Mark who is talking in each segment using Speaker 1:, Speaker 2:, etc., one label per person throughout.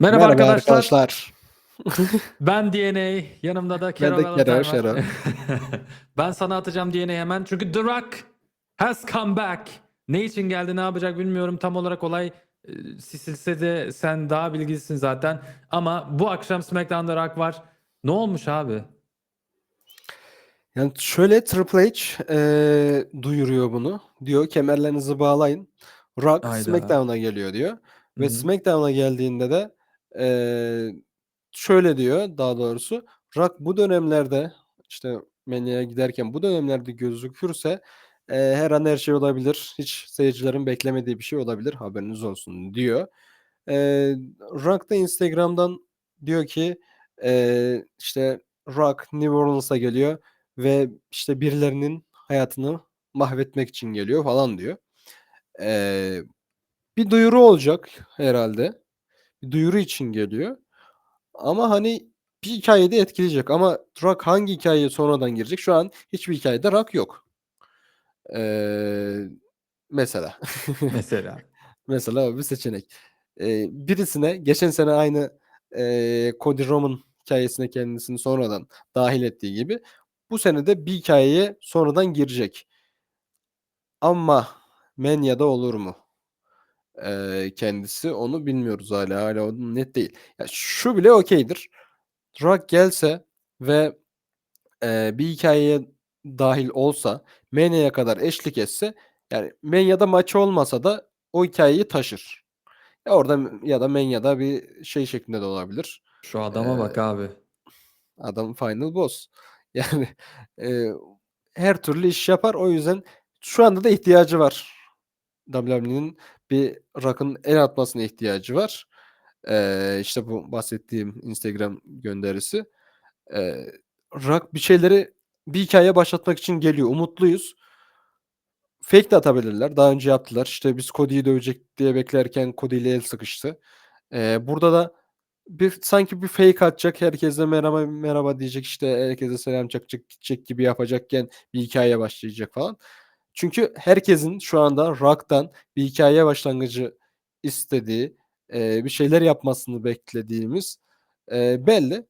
Speaker 1: Merhaba, arkadaşlar.
Speaker 2: arkadaşlar.
Speaker 1: Ben DNA. Yanımda da
Speaker 2: Ben
Speaker 1: Kerem
Speaker 2: de
Speaker 1: Valentine
Speaker 2: Kerem
Speaker 1: ben sana atacağım DNA hemen. Çünkü The Rock has come back. Ne için geldi ne yapacak bilmiyorum. Tam olarak olay e, sisilse de sen daha bilgilisin zaten. Ama bu akşam SmackDown'da Rock var. Ne olmuş abi?
Speaker 2: Yani şöyle Triple H eee, duyuruyor bunu. Diyor kemerlerinizi bağlayın. Rock
Speaker 1: Hayda.
Speaker 2: SmackDown'a geliyor diyor. Ve
Speaker 1: Hı hı.
Speaker 2: SmackDown'a geldiğinde de eee, şöyle diyor daha doğrusu. Rock bu dönemlerde işte Mania'ya giderken bu dönemlerde gözükürse eee, her an her şey olabilir. Hiç seyircilerin beklemediği bir şey olabilir. Haberiniz olsun diyor. Eee Rock da Instagram'dan diyor ki eee, işte Rock New Orleans'a geliyor ve işte birilerinin hayatını mahvetmek için geliyor falan diyor. Eee, bir duyuru olacak herhalde. Duyuru için geliyor. Ama hani bir hikayeyi de etkileyecek. Ama Rock hangi hikayeye sonradan girecek? Şu an hiçbir hikayede Rock yok. Eee, mesela.
Speaker 1: Mesela.
Speaker 2: Mesela bir seçenek. Eee, birisine geçen sene aynı eee Cody Roman hikayesine kendisini sonradan dahil ettiği gibi bu sene de bir hikayeye sonradan girecek. Ama Mania'da olur mu? Eee, kendisi onu bilmiyoruz hala. Hala o net değil. Ya şu bile okeydir. Rock gelse ve eee, bir hikayeye dahil olsa, Mania'ya kadar eşlik etse yani Mania'da maçı olmasa da o hikayeyi taşır. Ya orada ya da Mania'da bir şey şeklinde de olabilir.
Speaker 1: Şu adama bak
Speaker 2: Eee,
Speaker 1: abi.
Speaker 2: adam final boss. Yani eee, her türlü iş yapar. O yüzden şu anda da ihtiyacı var. WWE'nin bir Rock'ın el atmasına ihtiyacı var. Eee, işte bu bahsettiğim Instagram gönderisi. Eee, Rock bir şeyleri bir hikaye başlatmak için geliyor. Umutluyuz. Fake de atabilirler. Daha önce yaptılar. İşte biz Cody'yi dövecek diye beklerken Cody ile el sıkıştı. Eee, burada da bir sanki bir fake atacak. Herkese merhaba merhaba diyecek. işte herkese selam çakacak, gidecek gibi yapacakken bir hikaye başlayacak falan. Çünkü herkesin şu anda Rock'tan bir hikaye başlangıcı istediği, eee, bir şeyler yapmasını beklediğimiz eee, belli.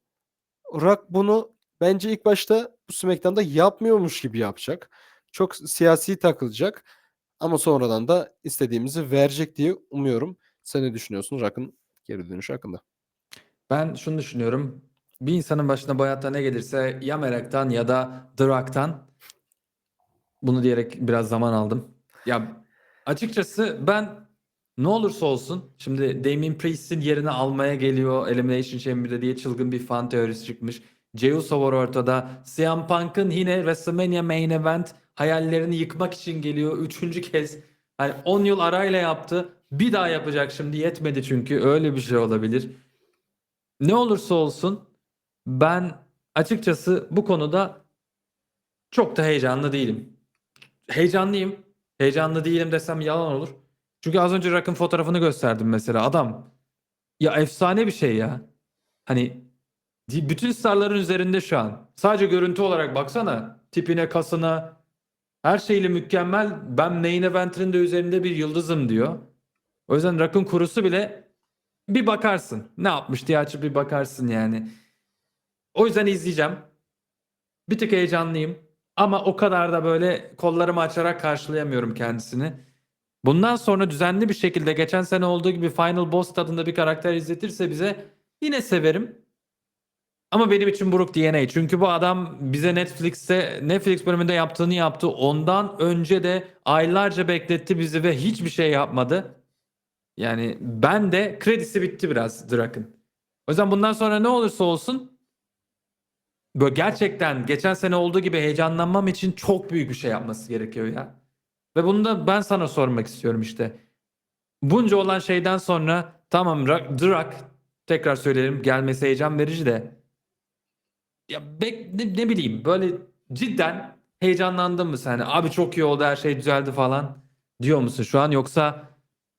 Speaker 2: Rock bunu bence ilk başta bu SmackDown'da yapmıyormuş gibi yapacak. Çok siyasi takılacak. Ama sonradan da istediğimizi verecek diye umuyorum. Sen ne düşünüyorsun Rock'ın geri dönüşü hakkında?
Speaker 1: Ben şunu düşünüyorum. Bir insanın başına bu hayatta ne gelirse ya meraktan ya da The Rock'tan bunu diyerek biraz zaman aldım. Ya açıkçası ben ne olursa olsun şimdi Damien Priest'in yerini almaya geliyor Elimination Chamber'da diye çılgın bir fan teorisi çıkmış. Jey var ortada. CM Punk'ın yine WrestleMania Main Event hayallerini yıkmak için geliyor. Üçüncü kez. Hani 10 yıl arayla yaptı. Bir daha yapacak şimdi yetmedi çünkü öyle bir şey olabilir. Ne olursa olsun ben açıkçası bu konuda çok da heyecanlı değilim. Heyecanlıyım. Heyecanlı değilim desem yalan olur. Çünkü az önce Rock'ın fotoğrafını gösterdim mesela. Adam ya efsane bir şey ya. Hani bütün starların üzerinde şu an. Sadece görüntü olarak baksana. Tipine, kasına, her şeyle mükemmel. Ben main event'in de üzerinde bir yıldızım diyor. O yüzden Rock'ın kurusu bile bir bakarsın. Ne yapmış diye açıp bir bakarsın yani. O yüzden izleyeceğim. Bir tık heyecanlıyım. Ama o kadar da böyle kollarımı açarak karşılayamıyorum kendisini. Bundan sonra düzenli bir şekilde geçen sene olduğu gibi Final Boss tadında bir karakter izletirse bize yine severim. Ama benim için Brook DNA. Çünkü bu adam bize Netflix'te Netflix bölümünde yaptığını yaptı. Ondan önce de aylarca bekletti bizi ve hiçbir şey yapmadı. Yani ben de kredisi bitti biraz Drak'ın. O yüzden bundan sonra ne olursa olsun böyle gerçekten geçen sene olduğu gibi heyecanlanmam için çok büyük bir şey yapması gerekiyor ya. Ve bunu da ben sana sormak istiyorum işte. Bunca olan şeyden sonra tamam Ra- Drak tekrar söyleyelim gelmesi heyecan verici de ya bek, ne, ne bileyim böyle cidden heyecanlandın mı sen? Abi çok iyi oldu her şey düzeldi falan diyor musun şu an yoksa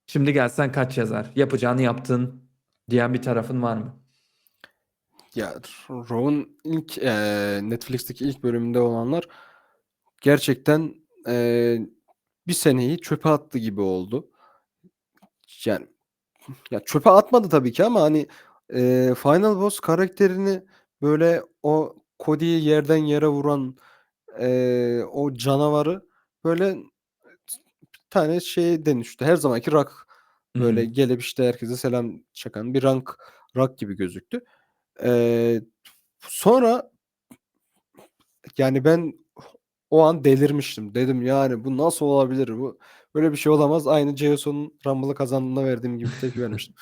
Speaker 1: şimdi gelsen kaç yazar? Yapacağını yaptın diyen bir tarafın var mı?
Speaker 2: Ya Raw'un ilk eee, Netflix'teki ilk bölümünde olanlar gerçekten eee, bir seneyi çöpe attı gibi oldu. Yani ya çöpe atmadı tabii ki ama hani eee, Final Boss karakterini böyle o Cody'yi yerden yere vuran eee, o canavarı böyle bir tane şeye dönüştü. Her zamanki Rock böyle
Speaker 1: Hımm.
Speaker 2: gelip işte herkese selam çakan bir rank Rock gibi gözüktü. Eee, sonra yani ben o an delirmiştim. Dedim yani bu nasıl olabilir? Bu böyle bir şey olamaz. Aynı Ceosa'nın Rumble'ı kazandığında verdiğim gibi tepki vermiştim.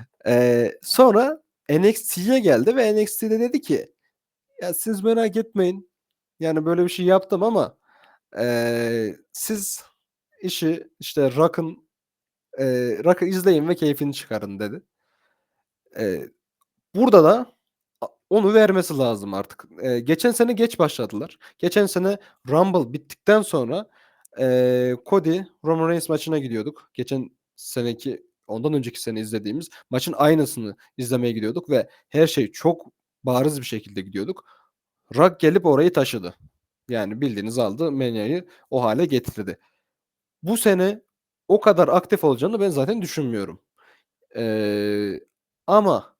Speaker 2: Eee, sonra NXT'ye geldi ve NXT'de dedi ki ya siz merak etmeyin. Yani böyle bir şey yaptım ama eee, siz işi işte Rock'ın eee, Rock'ı izleyin ve keyfini çıkarın dedi. Eee, burada da onu vermesi lazım artık. Eee, geçen sene geç başladılar. Geçen sene Rumble bittikten sonra eee, Cody Roman Reigns maçına gidiyorduk. Geçen seneki ondan önceki sene izlediğimiz maçın aynısını izlemeye gidiyorduk ve her şey çok bariz bir şekilde gidiyorduk. Rock gelip orayı taşıdı. Yani bildiğiniz aldı Mania'yı o hale getirdi. Bu sene o kadar aktif olacağını ben zaten düşünmüyorum. Eee, ama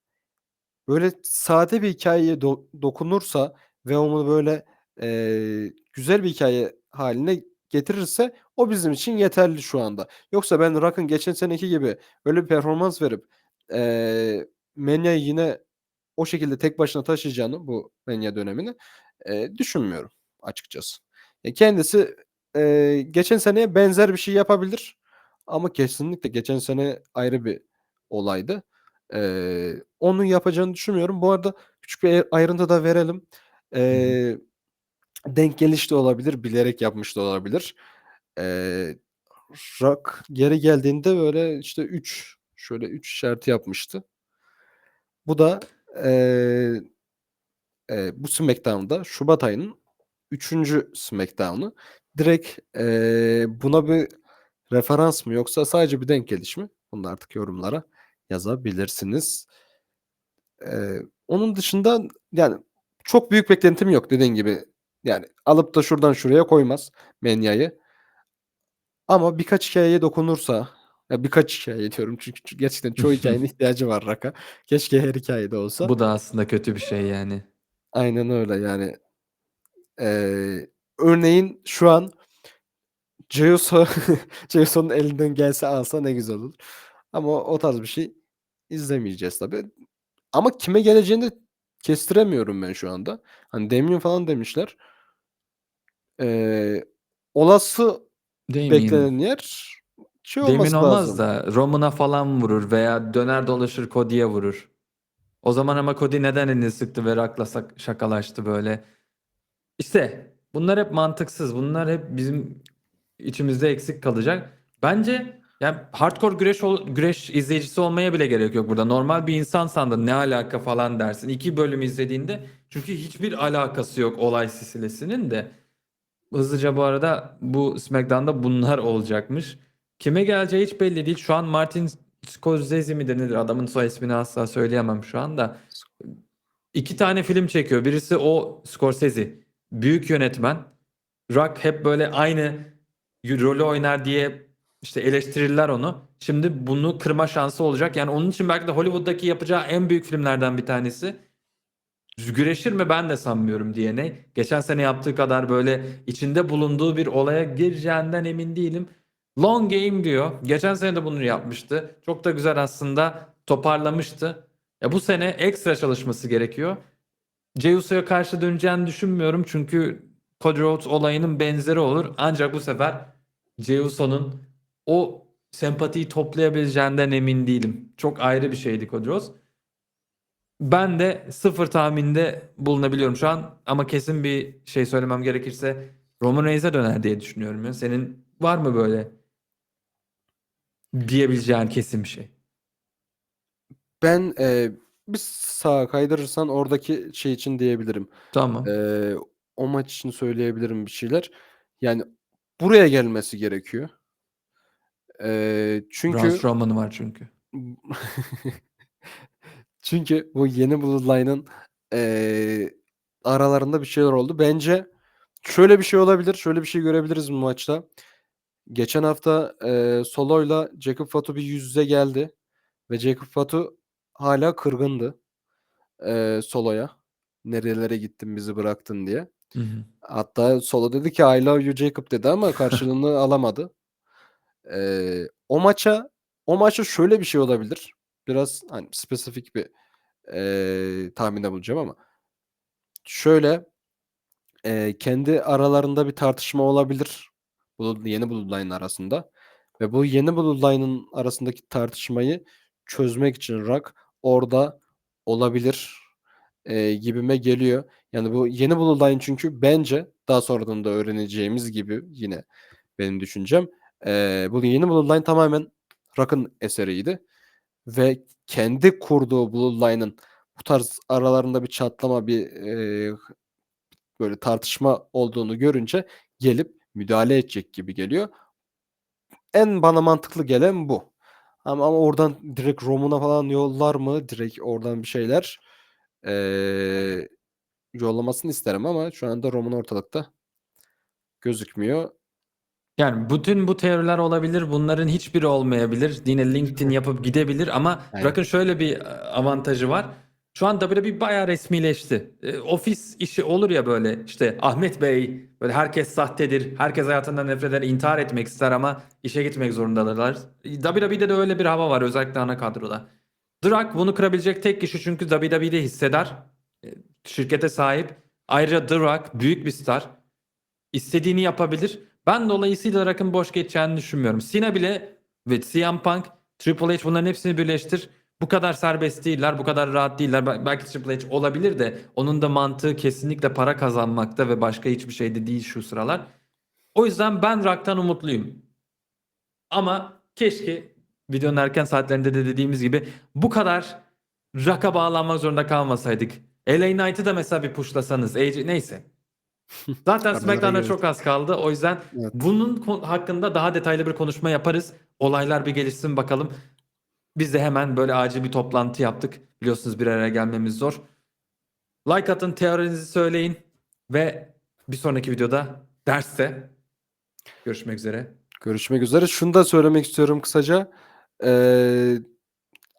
Speaker 2: böyle sade bir hikâyeye do dokunursa ve onu böyle, eee, güzel bir hikâye hâline getirirse o bizim için yeterli şu anda. Yoksa ben Rock'ın geçen seneki gibi öyle bir performans verip, eee, Mania'yı yine o şekilde tek başına taşıyacağını bu Mania dönemini, eee, düşünmüyorum açıkçası. E, kendisi, eee, geçen seneye benzer bir şey yapabilir ama kesinlikle geçen sene ayrı bir olaydı. Eee, onun yapacağını düşünmüyorum. Bu arada küçük bir, ayrıntı da verelim.
Speaker 1: Hı.
Speaker 2: Eee, denk geliş de olabilir, bilerek yapmış da olabilir. Eee, Rock geri geldiğinde böyle işte 3 şöyle 3 işareti yapmıştı. Bu da, eee, eee, bu SmackDown'da şubat ayının 3. SmackDown'u. Direkt, eee, buna bir referans mı yoksa sadece bir denk geliş mi? Bunu da artık yorumlara yazabilirsiniz. Eee, onun dışında yani çok büyük beklentim yok dediğin gibi. Yani alıp da şuradan şuraya koymaz Mania'yı. Ama birkaç hikâyeye dokunursa, ya birkaç hikâye diyorum çünkü gerçekten çoğu hikâyenin ihtiyacı var Rock'a. Keşke her hikâyede olsa.
Speaker 1: Bu da aslında kötü bir şey yani.
Speaker 2: Aynen öyle yani. Eee, örneğin şu an Jey Uso Jey Uso'nun elinden gelse alsa ne güzel olur. Ama o tarz bir şey izlemeyeceğiz tabii. Ama kime geleceğini de kestiremiyorum ben şu anda. Hani Damien falan demişler. Eee, olası
Speaker 1: Damien.
Speaker 2: beklenen yer şey
Speaker 1: Damien
Speaker 2: olması
Speaker 1: olmaz
Speaker 2: lazım.
Speaker 1: da Roman'a falan vurur veya döner dolaşır Cody'ye vurur. O zaman ama Cody neden elini sıktı ve Rock'la şakalaştı böyle? İşte bunlar hep mantıksız. Bunlar hep bizim içimizde eksik kalacak. Bence yani hardcore güreş ol güreş izleyicisi olmaya bile gerek yok burada. Normal bir insansan da ne alaka falan dersin. 2 bölüm izlediğinde çünkü hiçbir alakası yok olay silsilesinin de. Hızlıca bu arada bu SmackDown'da bunlar olacakmış. Kime geleceği hiç belli değil. Şu an Martin Scorsese mi denilir? Adamın soy ismini asla söyleyemem şu anda. 2 tane film çekiyor. Birisi o Scorsese. Büyük yönetmen. Rock hep böyle aynı rolü oynar diye işte eleştirirler onu. Şimdi bunu kırma şansı olacak. Yani onun için belki de Hollywood'daki yapacağı en büyük filmlerden bir tanesi. Güreşir mi ben de sanmıyorum DNA. Geçen sene yaptığı kadar böyle içinde bulunduğu bir olaya gireceğinden emin değilim. Long game diyor. Geçen sene de bunu yapmıştı. Çok da güzel aslında toparlamıştı. Ya bu sene ekstra çalışması gerekiyor. Jey Uso'ya karşı döneceğini düşünmüyorum çünkü Cody Rhodes olayının benzeri olur. Ancak bu sefer Jey Uso'nun o sempatiyi toplayabileceğinden emin değilim. Çok ayrı bir şeydi Cody Rhodes. Ben de sıfır tahminde bulunabiliyorum şu an ama kesin bir şey söylemem gerekirse Roman Reigns'e döner diye düşünüyorum ya. Senin var mı böyle diyebileceğin kesin bir şey?
Speaker 2: Ben, eee, bir sağa kaydırırsan oradaki şey için diyebilirim.
Speaker 1: Tamam.
Speaker 2: Eee, o maç için söyleyebilirim bir şeyler. Yani buraya gelmesi gerekiyor. Eee, çünkü
Speaker 1: Braun Strowman'ı var çünkü.
Speaker 2: çünkü bu yeni Bloodline'ın, eee, aralarında bir şeyler oldu. Bence şöyle bir şey olabilir, şöyle bir şey görebiliriz bu maçta. Geçen hafta, eee, Solo'yla Jacob Fatu bir yüz yüze geldi. ve Jacob Fatu hala kırgındı eee, Solo'ya. Nerelere gittin bizi bıraktın diye.
Speaker 1: Hı hı.
Speaker 2: Hatta Solo dedi ki I love you Jacob dedi ama karşılığını alamadı. Eee, o maça o maça şöyle bir şey olabilir. Biraz hani spesifik bir eee tahminde bulunacağım ama şöyle eee, kendi aralarında bir tartışma olabilir. Blood, yeni Bloodline arasında. Ve bu yeni Bloodline'ın arasındaki tartışmayı çözmek için Rock orada olabilir eee, gibime geliyor. Yani bu yeni Bloodline çünkü bence daha sonradan da öğreneceğimiz gibi yine benim düşüncem. Eee, bu yeni Bloodline tamamen Rock'ın eseriydi. Ve kendi kurduğu Bloodline'ın bu tarz aralarında bir çatlama, bir eee, böyle tartışma olduğunu görünce gelip müdahale edecek gibi geliyor. En bana mantıklı gelen bu. Ama, ama oradan direkt Roman'a falan yollar mı? Direkt oradan bir şeyler eee, yollamasını isterim ama şu anda Roman ortalıkta gözükmüyor.
Speaker 1: Yani bütün bu teoriler olabilir. Bunların hiçbiri olmayabilir. Yine LinkedIn yapıp gidebilir ama
Speaker 2: Aynen.
Speaker 1: Rock'ın şöyle bir e, avantajı var. Şu an WWE bayağı resmileşti. E, ofis işi olur ya böyle işte Ahmet Bey böyle herkes sahtedir. Herkes hayatından nefret eder, intihar etmek ister ama işe gitmek zorundalar. WWE'de de öyle bir hava var özellikle ana kadroda. Drak bunu kırabilecek tek kişi çünkü WWE'de hisseder. E, Şirkete sahip. Ayrıca Drak büyük bir star. İstediğini yapabilir. Ben dolayısıyla Rock'ın boş geçeceğini düşünmüyorum. Cena bile ve CM Punk, Triple H bunların hepsini birleştir. Bu kadar serbest değiller, bu kadar rahat değiller. Bel- Belki Triple H olabilir de onun da mantığı kesinlikle para kazanmakta ve başka hiçbir şeyde değil şu sıralar. O yüzden ben Rock'tan umutluyum. Ama keşke videonun erken saatlerinde de dediğimiz gibi bu kadar Rock'a bağlanmak zorunda kalmasaydık. LA Knight'ı da mesela bir pushlasanız. AJ, neyse. Zaten SmackDown'a çok az kaldı. O yüzden
Speaker 2: Evet.
Speaker 1: bunun hakkında daha detaylı bir konuşma yaparız. Olaylar bir gelişsin bakalım. Biz de hemen böyle acil bir toplantı yaptık. Biliyorsunuz bir araya gelmemiz zor. Like atın, teorinizi söyleyin ve bir sonraki videoda derste görüşmek üzere.
Speaker 2: Görüşmek üzere. Şunu da söylemek istiyorum kısaca. Eee,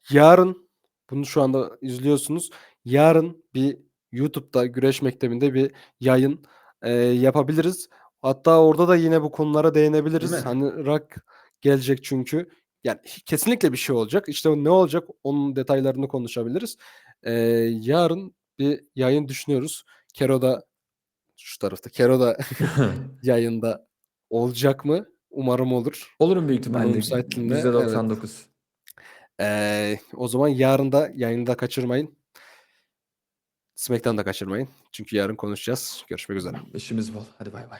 Speaker 2: yarın bunu şu anda izliyorsunuz. Yarın bir YouTube'da Güreş Mektebi'nde bir yayın eee, yapabiliriz. Hatta orada da yine bu konulara değinebiliriz.
Speaker 1: Mi?
Speaker 2: Hani Rock gelecek çünkü. Yani kesinlikle bir şey olacak. İşte ne olacak onun detaylarını konuşabiliriz. Eee, yarın bir yayın düşünüyoruz. Kero da şu tarafta. Kero da yayında olacak mı? Umarım olur.
Speaker 1: Olurum büyük
Speaker 2: Bunun
Speaker 1: ihtimalle.
Speaker 2: müsaitliğinde,
Speaker 1: %99.
Speaker 2: Eee, o zaman yarın da yayını da kaçırmayın. SmackDown'u da kaçırmayın. Çünkü yarın konuşacağız. Görüşmek üzere.
Speaker 1: İşimiz bol. Hadi bay bay.